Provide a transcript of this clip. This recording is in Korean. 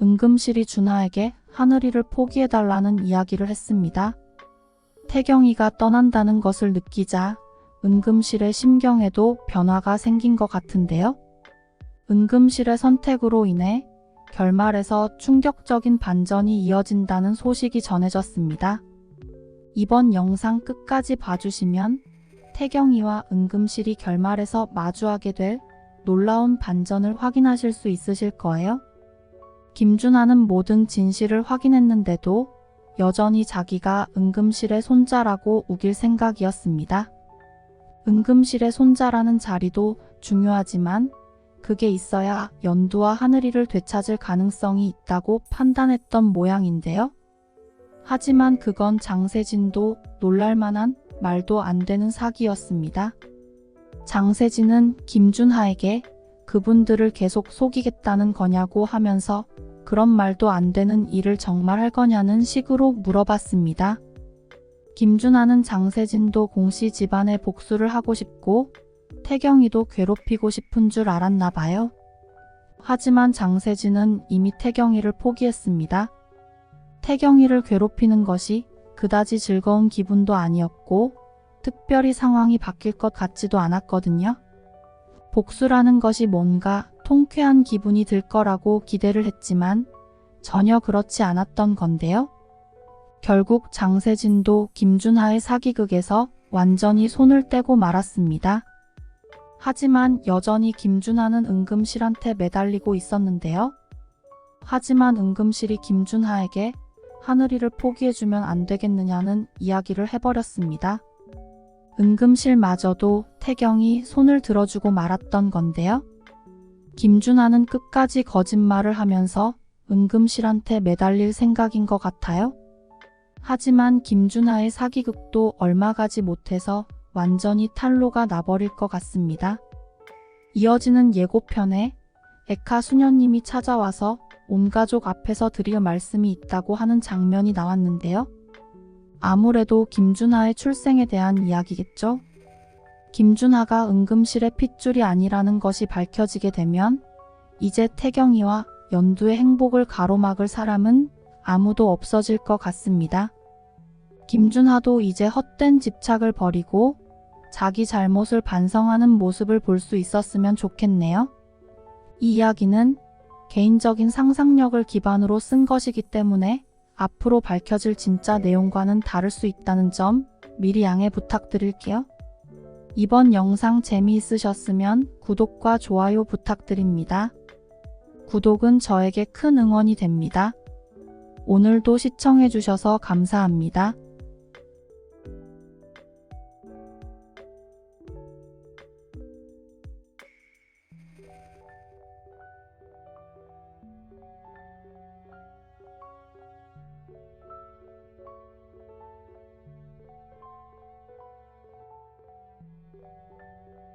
은금실이 준하에게 하늘이를 포기해달라는 이야기를 했습니다. 태경이가 떠난다는 것을 느끼자 은금실의 심경에도 변화가 생긴 것 같은데요. 은금실의 선택으로 인해 결말에서 충격적인 반전이 이어진다는 소식이 전해졌습니다. 이번 영상 끝까지 봐주시면 태경이와 은금실이 결말에서 마주하게 될 놀라운 반전을 확인하실 수 있으실 거예요. 김준하는 모든 진실을 확인했는데도 여전히 자기가 은금실의 손자라고 우길 생각이었습니다. 은금실의 손자라는 자리도 중요하지만 그게 있어야 연두와 하늘이를 되찾을 가능성이 있다고 판단했던 모양인데요. 하지만 그건 장세진도 놀랄만한 말도 안 되는 사기였습니다. 장세진은 김준하에게 그분들을 계속 속이겠다는 거냐고 하면서 그런 말도 안 되는 일을 정말 할 거냐는 식으로 물어봤습니다. 김준하는 장세진도 공씨 집안에 복수를 하고 싶고 태경이도 괴롭히고 싶은 줄 알았나 봐요. 하지만 장세진은 이미 태경이를 포기했습니다. 태경이를 괴롭히는 것이 그다지 즐거운 기분도 아니었고 특별히 상황이 바뀔 것 같지도 않았거든요. 복수라는 것이 뭔가 통쾌한 기분이 들 거라고 기대를 했지만 전혀 그렇지 않았던 건데요. 결국 장세진도 김준하의 사기극에서 완전히 손을 떼고 말았습니다. 하지만 여전히 김준하는 은금실한테 매달리고 있었는데요. 하지만 은금실이 김준하에게 하늘이를 포기해주면 안 되겠느냐는 이야기를 해버렸습니다. 은금실마저도 태경이 손을 들어주고 말았던 건데요. 김준하는 끝까지 거짓말을 하면서 은금실한테 매달릴 생각인 것 같아요. 하지만 김준하의 사기극도 얼마 가지 못해서 완전히 탄로가 나버릴 것 같습니다. 이어지는 예고편에 에카 수녀님이 찾아와서 온 가족 앞에서 드릴 말씀이 있다고 하는 장면이 나왔는데요. 아무래도 김준하의 출생에 대한 이야기겠죠? 김준하가 응금실의 핏줄이 아니라는 것이 밝혀지게 되면 이제 태경이와 연두의 행복을 가로막을 사람은 아무도 없어질 것 같습니다. 김준하도 이제 헛된 집착을 버리고 자기 잘못을 반성하는 모습을 볼 수 있었으면 좋겠네요. 이 이야기는 개인적인 상상력을 기반으로 쓴 것이기 때문에 앞으로 밝혀질 진짜 내용과는 다를 수 있다는 점 미리 양해 부탁드릴게요. 이번 영상 재미있으셨으면 구독과 좋아요 부탁드립니다. 구독은 저에게 큰 응원이 됩니다. 오늘도 시청해주셔서 감사합니다.